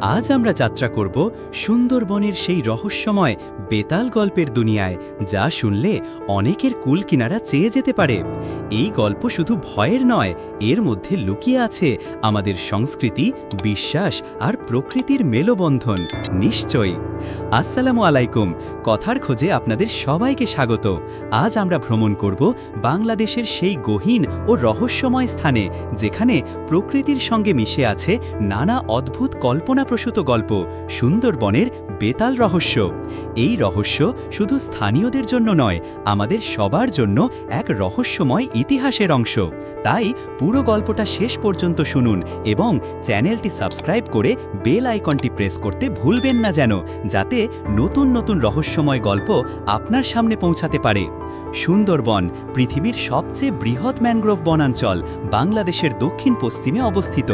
আজ আমরা যাত্রা করব সুন্দরবনের সেই রহস্যময় বেতাল গল্পের দুনিয়ায়, যা শুনলে অনেকের কুল কিনারা চেয়ে যেতে পারে। এই গল্প শুধু ভয়ের নয়, এর মধ্যে লুকিয়ে আছে আমাদের সংস্কৃতি, বিশ্বাস আর প্রকৃতির মেলবন্ধন, নিশ্চয়ই। আসসালামু আলাইকুম, কথার খোঁজে আপনাদের সবাইকে স্বাগত। আজ আমরা ভ্রমণ করব বাংলাদেশের সেই গহীন ও রহস্যময় স্থানে, যেখানে প্রকৃতির সঙ্গে মিশে আছে নানা অদ্ভুত কল্পনাপ্রসূত গল্প, সুন্দরবনের বেতাল রহস্য। এই রহস্য শুধু স্থানীয়দের জন্য নয়, আমাদের সবার জন্য এক রহস্যময় ইতিহাসের অংশ। তাই পুরো গল্পটা শেষ পর্যন্ত শুনুন এবং চ্যানেলটি সাবস্ক্রাইব করে বেল আইকনটি প্রেস করতে ভুলবেন না যেন, যাতে নতুন নতুন রহস্যময় গল্প আপনার সামনে পৌঁছাতে পারে। সুন্দরবন, পৃথিবীর সবচেয়ে বৃহৎ ম্যানগ্রোভ বনাঞ্চল, বাংলাদেশের দক্ষিণ পশ্চিমে অবস্থিত।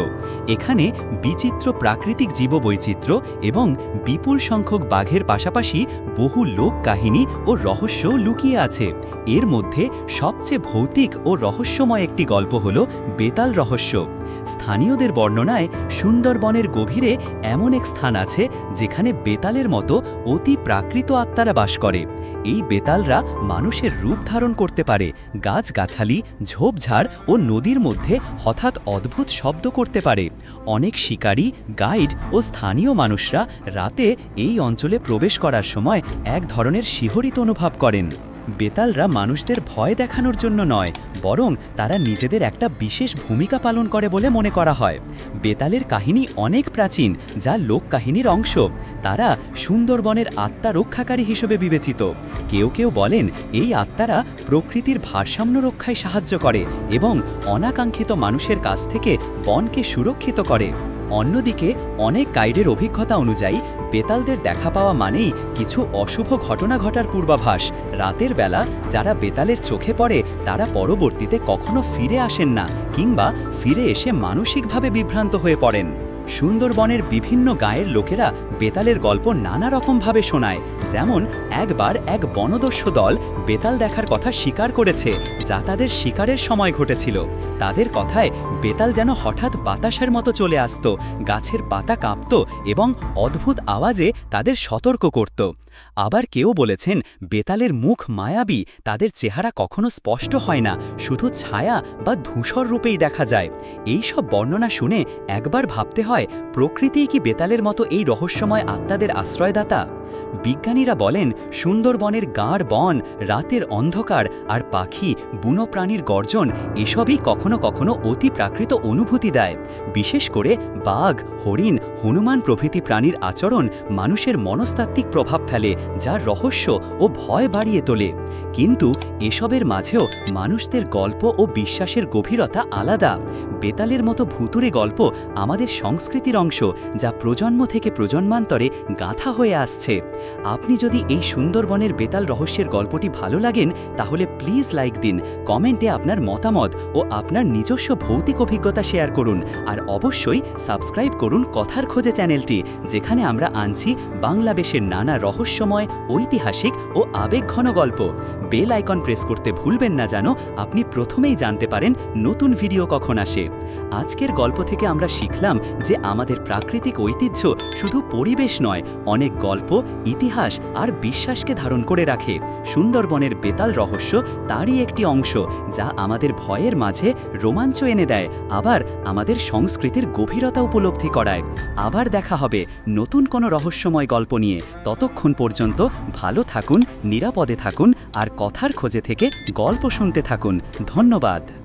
এখানে বিচিত্র প্রাকৃতিক জীববৈচিত্র্য এবং বিপুল সংখ্যক বাঘের পাশাপাশি বহু লোক কাহিনী ও রহস্য লুকিয়ে আছে। এর মধ্যে সবচেয়ে ভৌতিক ও রহস্যময় একটি গল্প হল বেতাল রহস্য। স্থানীয়দের বর্ণনায় সুন্দরবনের গভীরে এমন এক স্থান আছে যেখানে বেতালের মতো অতি প্রাকৃত আত্মারা বাস করে। এই বেতালরা মানুষের রূপ ধারণ করতে পারে, গাছগাছালি, ঝোপঝাড় ও নদীর মধ্যে হঠাৎ অদ্ভুত শব্দ করতে পারে। অনেক শিকারী, গাইড ও স্থানীয় মানুষরা রাতে এই অঞ্চলে প্রবেশ করার সময় এক ধরনের শিহরিত অনুভব করেন। বেতালরা মানুষদের ভয় দেখানোর জন্য নয়, বরং তারা নিজেদের একটা বিশেষ ভূমিকা পালন করে বলে মনে করা হয়। বেতালের কাহিনী অনেক প্রাচীন, যা লোক কাহিনীর অংশ। তারা সুন্দরবনের আত্মা রক্ষাকারী হিসেবে বিবেচিত। কেউ কেউ বলেন, এই আত্মারা প্রকৃতির ভারসাম্য রক্ষায় সাহায্য করে এবং অনাকাঙ্ক্ষিত মানুষের কাছ থেকে বনকে সুরক্ষিত করে। অন্যদিকে, অনেক গাইডের অভিজ্ঞতা অনুযায়ী, বেতালদের দেখা পাওয়া মানেই কিছু অশুভ ঘটনা ঘটার পূর্বাভাস। রাতের বেলা যারা বেতালের চোখে পড়ে, তারা পরবর্তীতে কখনো ফিরে আসেন না কিংবা ফিরে এসে মানসিকভাবে বিভ্রান্ত হয়ে পড়েন। সুন্দরবনের বিভিন্ন গায়ের লোকেরা বেতালের গল্প নানা রকমভাবে শোনায়। যেমন, একবার এক বনদস্যু দল বেতাল দেখার কথা স্বীকার করেছে, যা তাদের শিকারের সময় ঘটেছিল। তাদের কথায় বেতাল যেন হঠাৎ বাতাসের মতো চলে আসতো, গাছের পাতা কাঁপত এবং অদ্ভুত আওয়াজে তাদের সতর্ক করত। আবার কেউ বলেছেন, বেতালের মুখ মায়াবী, তাদের চেহারা কখনো স্পষ্ট হয় না, শুধু ছায়া বা ধূসর রূপেই দেখা যায়। এই সব বর্ণনা শুনে একবার ভাবতে হয় প্রকৃতিই কি বেতালের মতো এই রহস্যময় আত্মাদের আশ্রয়দাতা? বিজ্ঞানীরা বলেন, সুন্দরবনের গাঢ় বন, রাতের অন্ধকার আর পাখি বুনো প্রাণীর গর্জন এসবই কখনো কখনো অতি প্রাকৃত অনুভূতি দেয়। বিশেষ করে বাঘ, হরিণ, হনুমান প্রভৃতি প্রাণীর আচরণ মানুষের মনস্তাত্ত্বিক প্রভাব ফেলে যা রহস্য ও ভয় বাড়িয়ে তোলে। কিন্তু এসবের মাঝেও মানুষদের গল্প ও বিশ্বাসের গভীরতা আলাদা। বেতালের মতো ভুতুরে গল্প আমাদের সংস্কৃতির অংশ, যা প্রজন্ম থেকে প্রজন্মান্তরে গাঁথা হয়ে আসছে। আপনি যদি এই সুন্দরবনের বেতাল রহস্যের গল্পটি ভালো লাগেন, তাহলে প্লিজ লাইক দিন, কমেন্টে আপনার মতামত ও আপনার নিজস্ব ভৌতিক অভিজ্ঞতা শেয়ার করুন, আর অবশ্যই সাবস্ক্রাইব করুন কথার খোঁজে চ্যানেলটি, যেখানে আমরা আনছি বাংলাদেশের নানা রহস্যময়, ঐতিহাসিক ও আবেগঘন গল্প। বেল আইকন প্রেস করতে ভুলবেন না যেন আপনি প্রথমেই জানতে পারেন নতুন ভিডিও কখন আসে। আজকের গল্প থেকে আমরা শিখলাম যে আমাদের প্রাকৃতিক ঐতিহ্য শুধু পরিবেশ নয়, অনেক গল্প, ইতিহাস আর বিশ্বাসকে ধারণ করে রাখে। সুন্দরবনের বেতাল রহস্য তারই একটি অংশ, যা আমাদের ভয়ের মাঝে রোমাঞ্চ এনে দেয়, আবার আমাদের সংস্কৃতির গভীরতা উপলব্ধি করায়। আবার দেখা হবে নতুন কোনো রহস্যময় গল্প নিয়ে। ততক্ষণ পর্যন্ত ভালো থাকুন, নিরাপদে থাকুন, আর কথার খোঁজে থেকে গল্প শুনতে থাকুন। ধন্যবাদ।